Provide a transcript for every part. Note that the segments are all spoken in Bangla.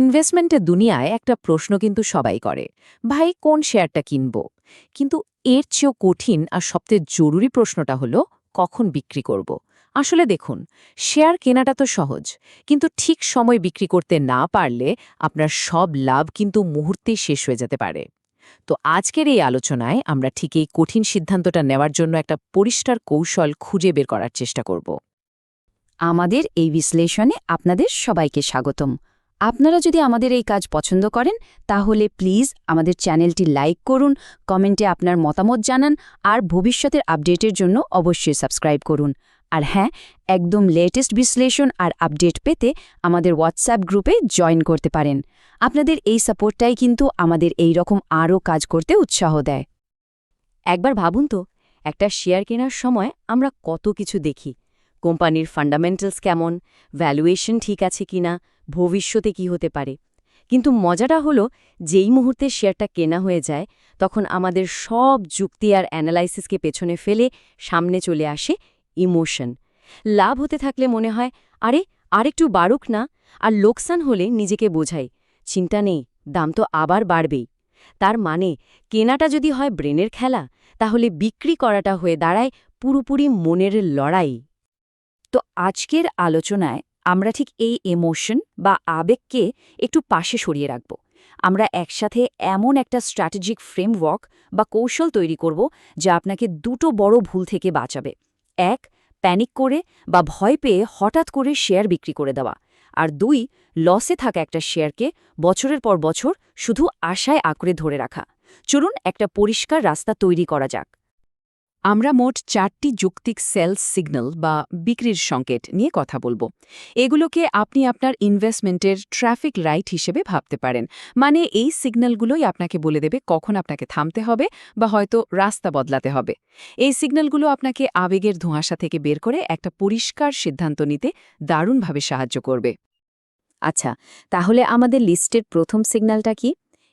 ইনভেস্টমেন্টের দুনিয়ায় একটা প্রশ্ন কিন্তু সবাই করে, ভাই, কোন শেয়ারটা কিনব? কিন্তু এর চেয়েও কঠিন আর সবচেয়ে জরুরি প্রশ্নটা হলো, কখন বিক্রি করব? আসলে দেখুন, শেয়ার কেনাটা তো সহজ, কিন্তু ঠিক সময় বিক্রি করতে না পারলে আপনার সব লাভ কিন্তু মুহূর্তেই শেষ হয়ে যেতে পারে। তো আজকের এই আলোচনায় আমরা ঠিক এই কঠিন সিদ্ধান্তটা নেওয়ার জন্য একটা পরিষ্কার কৌশল খুঁজে বের করার চেষ্টা করব। আমাদের এই বিশ্লেষণে আপনাদের সবাইকে স্বাগতম। আপনারা যদি আমাদের এই কাজ পছন্দ করেন, তাহলে প্লিজ আমাদের চ্যানেলটি লাইক করুন, কমেন্টে আপনার মতামত জানান, আর ভবিষ্যতের আপডেটের জন্য অবশ্যই সাবস্ক্রাইব করুন। আর হ্যাঁ একদম লেটেস্ট বিশ্লেষণ আর আপডেট পেতে আমাদের হোয়াটসঅ্যাপ গ্রুপে জয়েন করতে পারেন। আপনাদের এই সাপোর্টটাই কিন্তু আমাদের এই রকম আরও কাজ করতে উৎসাহ দেয়। একবার ভাবুন তো, একটা শেয়ার কেনার সময় আমরা কত কিছু দেখি। কোম্পানির ফান্ডামেন্টালস কেমন? ভ্যালুয়েশন ঠিক আছে কিনা? ভবিষ্যতে কি হতে পারে। কিন্তু মজাটা হলো, যেই মুহূর্তে শেয়ারটা কেনা হয়ে যায়, তখন আমাদের সব যুক্তি আর অ্যানালাইসিসকে পেছনে ফেলে সামনে চলে আসে ইমোশন লাভ হতে থাকলে মনে হয়, আরে, আরেকটু বাড়ুক না? আর লোকসান হলে নিজেকে বোঝাই, চিন্তা নেই, দাম তো আবার বাড়বেই। তার মানে কেনাটা যদি হয় ব্রেনের খেলা, তাহলে বিক্রি করাটা হয়ে দাঁড়ায় পুরোপুরি মনের লড়াই। তো আজকের আলোচনায় আমরা ঠিক এই এমোশন বা আবেগকে একটু পাশে সরিয়ে রাখব। আমরা একসাথে এমন একটা স্ট্র্যাটেজিক ফ্রেমওয়ার্ক বা কৌশল তৈরি করব যা আপনাকে দুটো বড় ভুল থেকে বাঁচাবে। এক প্যানিক করে বা ভয় পেয়ে হঠাৎ করে শেয়ার বিক্রি করে দেওয়া। আর দুই লসে থাকা একটা শেয়ারকে বছরের পর বছর শুধু আশায় আঁকড়ে ধরে রাখা। চলুন একটা পরিষ্কার রাস্তা তৈরি করা যাক। আমরা মোট চারটি যুক্তিক সেলস সিগন্যাল বা বিক্রির সংকেত নিয়ে কথা বলব। এগুলোকে আপনি আপনার ইনভেস্টমেন্টের ট্রাফিক লাইট হিসেবে ভাবতে পারেন। মানে এই সিগন্যালগুলোই আপনাকে বলে দেবে কখন আপনাকে থামতে হবে বা হয়তো রাস্তা বদলাতে হবে। এই সিগন্যালগুলো আপনাকে আবেগের ধোঁয়াশা থেকে বের করে একটা পরিষ্কার সিদ্ধান্ত নিতে দারুণভাবে সাহায্য করবে। আচ্ছা তাহলে আমাদের লিস্টের প্রথম সিগন্যালটা কি?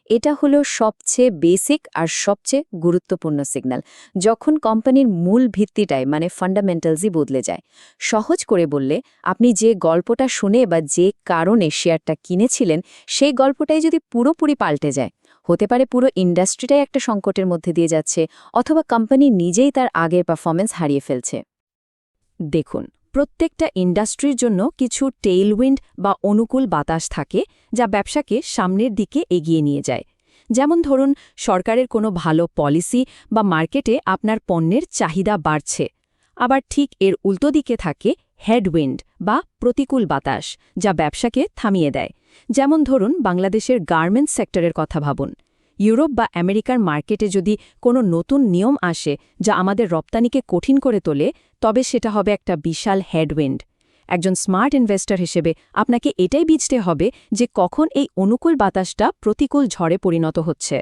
এটা হলো সবচেয়ে বেসিক আর সবচেয়ে গুরুত্বপূর্ণ সিগন্যাল যখন কোম্পানির মূল ভিত্তিটাই মানে ফান্ডামেন্টালসই বদলে যায়, সহজ করে বললে, আপনি যে গল্পটা শুনে বা যে কারণে শেয়ারটা কিনেছিলেন, সেই গল্পটাই যদি পুরোপুরি পাল্টে যায়, হতে পারে পুরো ইন্ডাস্ট্রিটাই একটা সংকটের মধ্যে দিয়ে যাচ্ছে, অথবা কোম্পানি নিজেই তার আগের পারফরমেন্স হারিয়ে ফেলছে। দেখুন প্রত্যেকটা ইন্ডাস্ট্রির জন্য কিছু টেইলউইন্ড বা অনুকূল বাতাস থাকে যা ব্যবসাকে সামনের দিকে এগিয়ে নিয়ে যায়। যেমন ধরুন, সরকারের কোনো ভালো পলিসি বা মার্কেটে আপনার পণ্যের চাহিদা বাড়ছে। আবার ঠিক এর উল্টো দিকে থাকে হেডউইন্ড বা প্রতিকূল বাতাস যা ব্যবসাকে থামিয়ে দেয়। যেমন ধরুন, বাংলাদেশের গার্মেন্টস সেক্টরের কথা ভাবুন। ইউরোপ বা আমেরিকার মার্কেটে যদি কোনো নতুন নিয়ম আসে যা আমাদের রপ্তানিকে কঠিন করে তোলে, তবে সেটা হবে একটা বিশাল হেডউইন্ড। একজন স্মার্ট ইনভেস্টর হিসেবে আপনাকে এটাই বুঝতে হবে যে কখন এই অনুকূল বাতাসটা প্রতিকূল ঝড়ে পরিণত হচ্ছে।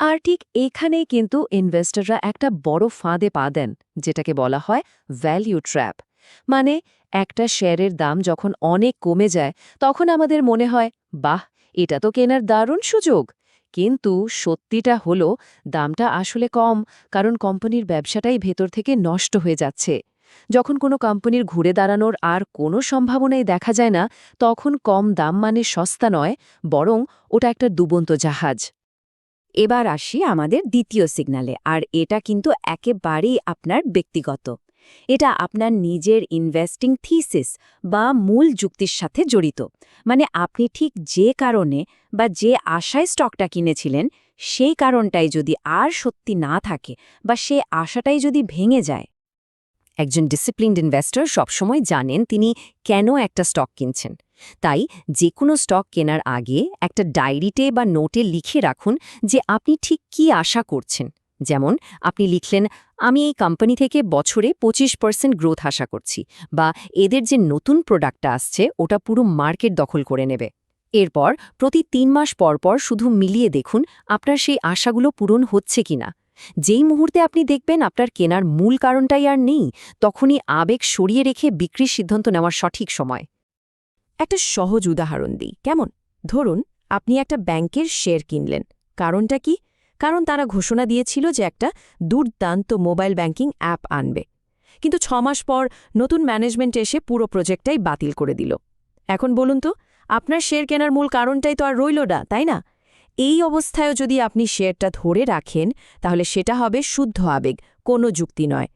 আর ঠিক এখানেই কিন্তু ইনভেস্টররা একটা বড় ফাঁদে পা দেন, যেটাকে বলা হয় ভ্যালিউ ট্র্যাপ মানে একটা শেয়ারের দাম যখন অনেক কমে যায়, তখন আমাদের মনে হয়, বাহ, এটা তো কেনার দারুণ সুযোগ। কিন্তু সত্যিটা হলো, দামটা আসলে কম, কারণ কোম্পানির ব্যবসাটাই ভেতর থেকে নষ্ট হয়ে যাচ্ছে। যখন কোনো কোম্পানির ঘুরে দাঁড়ানোর আর কোনো সম্ভাবনাই দেখা যায় না, তখন কম দাম মানে সস্তা নয়, বরং ওটা একটা দুবন্ত জাহাজ। এবার আসি আমাদের দ্বিতীয় সিগনালে, আর এটা কিন্তু একেবারেই আপনার ব্যক্তিগত। এটা আপনার নিজের ইনভেস্টিং থিসিস বা মূল যুক্তির সাথে জড়িত। মানে আপনি ঠিক যে কারণে বা যে আশায় স্টকটা কিনেছিলেন, সেই কারণটাই যদি আর সত্যি না থাকে বা সে আশাটাই যদি ভেঙে যায়। একজন ডিসিপ্লিনড ইনভেস্টর সবসময় জানেন তিনি কেন একটা স্টক কিনছেন। তাই যে কোনো স্টক কেনার আগে একটা ডায়েরিতে বা নোটে লিখে রাখুন যে আপনি ঠিক কি আশা করছেন। যেমন, আপনি লিখলেন, আমি এই কোম্পানি থেকে বছরে পঁচিশ পার্সেন্ট গ্রোথ আশা করছি বা এদের যে নতুন প্রোডাক্টটা আসছে, ওটা পুরো মার্কেট দখল করে নেবে। এরপর, প্রতি তিন মাস পর পর শুধু মিলিয়ে দেখুন, আপনার সেই আশাগুলো পূরণ হচ্ছে কিনা। যেই মুহূর্তে আপনি দেখবেন আপনার কেনার মূল কারণটাই আর নেই, তখনই আবেগ সরিয়ে রেখে বিক্রির সিদ্ধান্ত নেওয়ার সঠিক সময়। একটা সহজ উদাহরণ দিই, কেমন? ধরুন, আপনি একটা ব্যাংকের শেয়ার কিনলেন। কারণটা কি? কারণ তারা ঘোষণা দিয়েছিল যে একটা দুর্দান্ত মোবাইল ব্যাংকিং অ্যাপ আনবে। কিন্তু ছ মাস পর নতুন ম্যানেজমেন্ট এসে পুরো প্রজেক্টটাই বাতিল করে দিল। এখন বলুন তো, আপনার শেয়ার কেনার মূল কারণটাই তো আর রইল না, তাই না? এই অবস্থায়ও যদি আপনি শেয়ারটা ধরে রাখেন, তাহলে সেটা হবে শুদ্ধ আবেগ, কোনো যুক্তি নয়।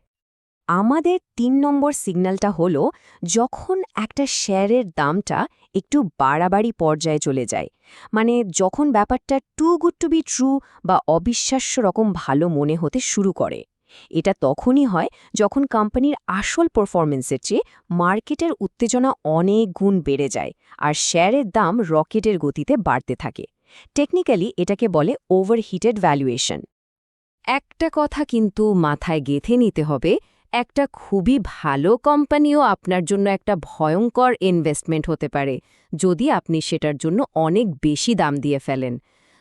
আমাদের তিন নম্বর সিগন্যালটা হলো, যখন একটা শেয়ারের দামটা একটু বাড়াবাড়ি পর্যায়ে চলে যায় মানে যখন ব্যাপারটা too good to be true বা অবিশ্বাস্য রকম ভালো মনে হতে শুরু করে। এটা তখনই হয় যখন কোম্পানির আসল পারফরমেন্সের চেয়ে মার্কেটের উত্তেজনা অনেক গুণ বেড়ে যায় আর শেয়ারের দাম রকেটের গতিতে বাড়তে থাকে। টেকনিক্যালি এটাকে বলে ওভারহিটেড ভ্যালুয়েশন একটা কথা কিন্তু মাথায় গেথে নিতে হবে, একটা খুবই ভালো কোম্পানিও আপনার জন্য একটা ভয়ঙ্কর ইনভেস্টমেন্ট হতে পারে। যদি আপনি সেটার জন্য অনেক বেশি দাম দিয়ে ফেলেন।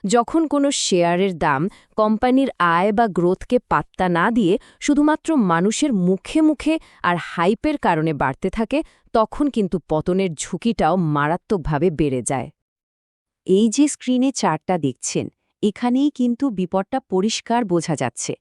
যখন কোনো শেয়ারের দাম কোম্পানির আয় বা গ্রোথকে পাত্তা না দিয়ে শুধুমাত্র মানুষের মুখে মুখে আর হাইপের কারণে বাড়তে থাকে, তখন কিন্তু পতনের ঝুঁকিটাও মারাত্মকভাবে বেড়ে যায়। এই যে স্ক্রিনে চারটা দেখছেন, এখানেই কিন্তু বিপদটা পরিষ্কার বোঝা যাচ্ছে।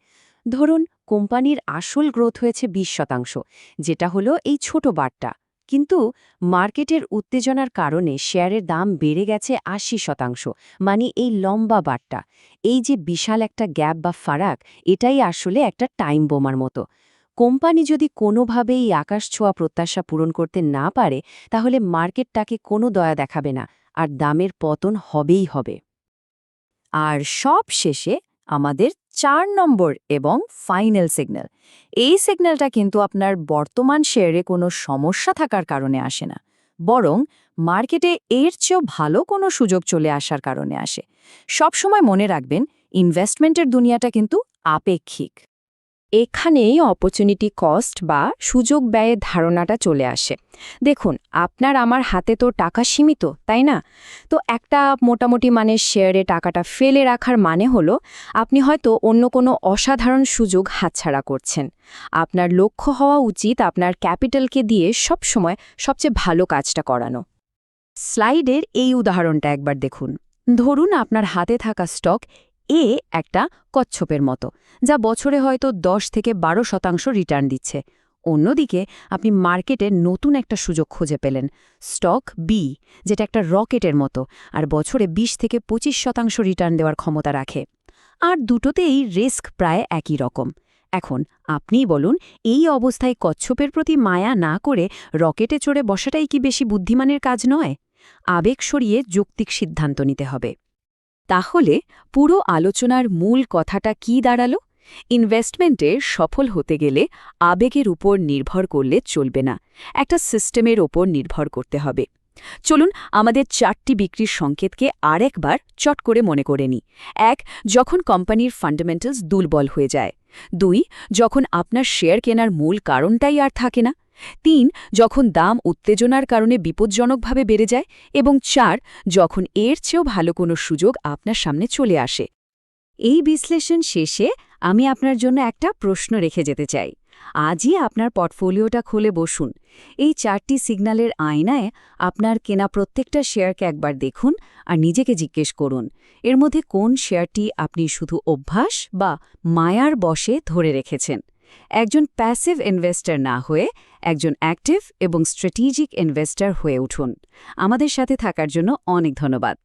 ধরুন, কোম্পানির আসল গ্রোথ হয়েছে ২০ শতাংশ, যেটা হলো এই ছোট বারটা। কিন্তু মার্কেটের উত্তেজনার কারণে শেয়ারের দাম বেড়ে গেছে আশি শতাংশ মানে এই লম্বা বারটা এই যে বিশাল একটা গ্যাপ বা ফারাক, এটাই আসলে একটা টাইম বোমার মতো। কোম্পানি যদি কোনোভাবেই আকাশ ছোঁয়া প্রত্যাশা পূরণ করতে না পারে, তাহলে মার্কেটটাকে কোনো দয়া দেখাবে না, আর দামের পতন হবেই হবে। আর সব শেষে আমাদের চার নম্বর এবং ফাইনাল সিগন্যাল। এই সিগন্যালটা কিন্তু আপনার বর্তমান শেয়ারে কোনো সমস্যা থাকার কারণে আসে না। বরং মার্কেটে এর চেয়েও ভালো কোনো সুযোগ চলে আসার কারণে আসে। সবসময় মনে রাখবেন, ইনভেস্টমেন্টের দুনিয়াটা কিন্তু আপেক্ষিক। এখানেই অপরচুনিটি কস্ট বা সুযোগ ব্যয়ের ধারণাটা চলে আসে। দেখুন, আপনার আমার হাতে তো টাকা সীমিত, তাই না? তো একটা মোটামুটি মানে শেয়ারে টাকাটা ফেলে রাখার মানে হলো, আপনি হয়তো অন্য কোনো অসাধারণ সুযোগ হাতছাড়া করছেন। আপনার লক্ষ্য হওয়া উচিত আপনার ক্যাপিটালকে দিয়ে সব সময় সবচেয়ে ভালো কাজটা করানো। স্লাইডের এই উদাহরণটা একবার দেখুন। ধরুন আপনার হাতে থাকা স্টক এ একটা কচ্ছপের মতো, যা বছরে হয়তো 10 থেকে বারো শতাংশ রিটার্ন দিচ্ছে। অন্যদিকে, আপনি মার্কেটে নতুন একটা সুযোগ খুঁজে পেলেন স্টক বি যেটা একটা রকেটের মতো, আর বছরে ২০ থেকে ২৫ শতাংশ রিটার্ন দেওয়ার ক্ষমতা রাখে। আর দুটোতেই রিস্ক প্রায় একই রকম। এখন আপনিই বলুন, এই অবস্থায় কচ্ছপের প্রতি মায়া না করে রকেটে চড়ে বসাটাই কি বেশি বুদ্ধিমানের কাজ নয়? আবেগ সরিয়ে যৌক্তিক সিদ্ধান্ত নিতে হবে। তাহলে পুরো আলোচনার মূল কথাটা কি দাঁড়াল? ইনভেস্টমেন্টে সফল হতে গেলে আবেগের উপর নির্ভর করলে চলবে না। একটা সিস্টেমের ওপর নির্ভর করতে হবে। চলুন আমাদের চারটি বিক্রির সংকেতকে আরেকবার চট করে মনে করে নিই। এক, যখন কোম্পানির ফান্ডামেন্টালস দুর্বল হয়ে যায়। দুই, যখন আপনার শেয়ার কেনার মূল কারণটাই আর থাকে না। তিন, যখন দাম উত্তেজনার কারণে বিপজ্জনকভাবে বেড়ে যায় এবং চার, যখন এর চেয়েও ভালো কোনো সুযোগ আপনার সামনে চলে আসে। এই বিশ্লেষণ শেষে আমি আপনার জন্য একটা প্রশ্ন রেখে যেতে চাই। আজই আপনার পোর্টফোলিওটা খুলে বসুন। এই চারটি সিগন্যালের আয়নায় আপনার কেনা প্রত্যেকটা শেয়ারকে একবার দেখুন আর নিজেকে জিজ্ঞেস করুন, এর মধ্যে কোন শেয়ারটি আপনি শুধু অভ্যাস বা মায়ার বশে ধরে রেখেছেন? একজন প্যাসিভ ইনভেস্টার না হয়ে একজন অ্যাক্টিভ এবং স্ট্র্যাটেজিক ইনভেস্টার হয়ে উঠুন। আমাদের সাথে থাকার জন্য অনেক ধন্যবাদ।